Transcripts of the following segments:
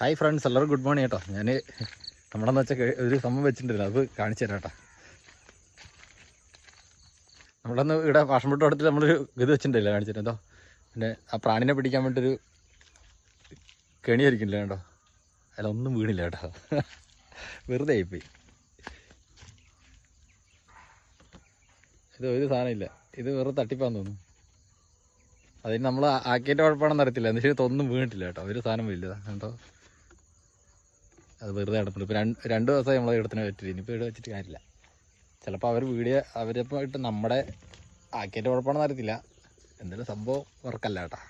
Hi friends എല്ലാവരും good morning കേട്ടോ ഞാൻ നമ്മളെന്ന് വെച്ചാൽ ഒരു സംഭവം വെച്ചിട്ടുണ്ടല്ലോ അത് കാണിച്ചു തരാം കേട്ടോ നമ്മളന്ന് ഇവിടെ വാഷംപുട്ട് അടുത്ത് നമ്മളൊരു ഇത് വെച്ചിട്ടുണ്ടല്ലോ കാണിച്ചിട്ട് എന്തോ പിന്നെ ആ പ്രാണിനെ പിടിക്കാൻ വേണ്ടിയൊരു കെണി ആയിരിക്കില്ല കേട്ടോ അതിലൊന്നും ഒന്നും വീണില്ല കേട്ടോ വെറുതെ ആയിപ്പോയി. ഇത് ഒരു സാധനമില്ല ഇത് വെറുതെ തട്ടിപ്പാന്ന് തോന്നുന്നു. അതിന് നമ്മൾ ആക്കിയിട്ട് കുഴപ്പമാണെന്ന് അറിയത്തില്ല. എന്നിട്ട് ഒന്നും വീണിട്ടില്ല കേട്ടോ ഒരു സാധനം വലിയതാണ് കേട്ടോ അത് വെറുതെ കിടപ്പുണ്ട് ഇപ്പോൾ രണ്ട് രണ്ട് ദിവസമായി നമ്മൾ ഇടത്തിന് പറ്റില്ല ഇനിയിപ്പോൾ ഇവിടെ വെച്ചിട്ട് കാര്യമില്ല. ചിലപ്പോൾ അവർ വീഡിയോ അവരിപ്പോൾ ഇട്ട് നമ്മുടെ ആക്കിയന്റെ കുഴപ്പമാണെന്ന് അറിയത്തില്ല. എന്തായാലും സംഭവം വർക്കല്ല കേട്ടോ.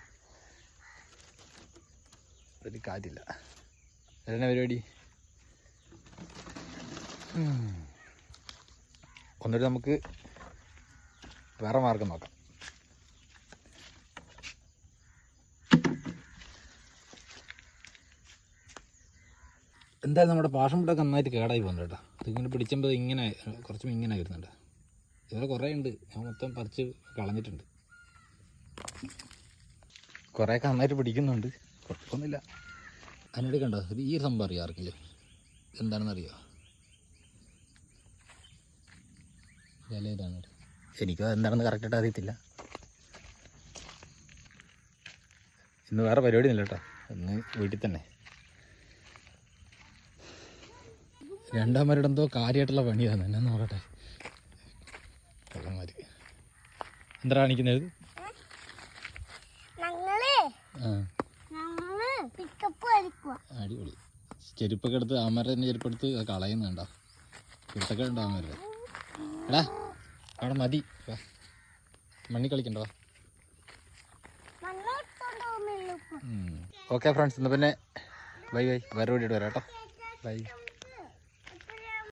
അതിൽ കാര്യമില്ല. അതന്നെ പരിപാടി? ഒന്നിട്ട് നമുക്ക് വേറെ മാർഗം നോക്കാം. എന്തായാലും നമ്മുടെ പാഷൻ ഫുഡൊക്കെ നന്നായിട്ട് കേടായി പോകുന്നുണ്ട് കേട്ടോ. ഇതിങ്ങനെ പിടിച്ചുമ്പോൾ ഇങ്ങനെ കുറച്ചും ഇങ്ങനെ വരുന്നുണ്ട്. ഇതുപോലെ കുറേ ഉണ്ട്. ഞാൻ മൊത്തം പറിച്ച് കളഞ്ഞിട്ടുണ്ട്. കുറേയൊക്കെ നന്നായിട്ട് പിടിക്കുന്നുണ്ട്. കുഴപ്പമൊന്നുമില്ല. അതിനിടെ കണ്ടോ? ഈ ഒരു സംഭവം അറിയാം ആർക്കില്ലേ എന്താണെന്ന് അറിയോ ഇല ഇതാണ് എനിക്കും എന്താണെന്ന് കറക്റ്റായിട്ട് അറിയത്തില്ല. ഇന്ന് വേറെ പരിപാടി ഒന്നുമില്ല കേട്ടോ. ഇന്ന് വീട്ടിൽ തന്നെ. രണ്ടാമരുടെ എന്തോ കാര്യമായിട്ടുള്ള പണിയാണ്. എന്നെ നോക്കട്ടെ. കള്ളന്മാര്. എന്താ കാണിക്കുന്നത്? അടിപൊളി. ചെരുപ്പൊക്കെ എടുത്ത് അമരന്റെ തന്നെ ചെരുപ്പെടുത്ത് കളയുന്നുണ്ടോ കുരുത്തൊക്കെ ഉണ്ടോ അമരുടെ എടാ അവിടെ മതി. വാ. മണ്ണി കളിക്കണ്ടോ ഓക്കെ ഫ്രണ്ട്സ് എന്നാ പിന്നെ ബൈ ബൈ. വേറെ വീട്ടിട്ട് വരാം കേട്ടോ. ബൈ.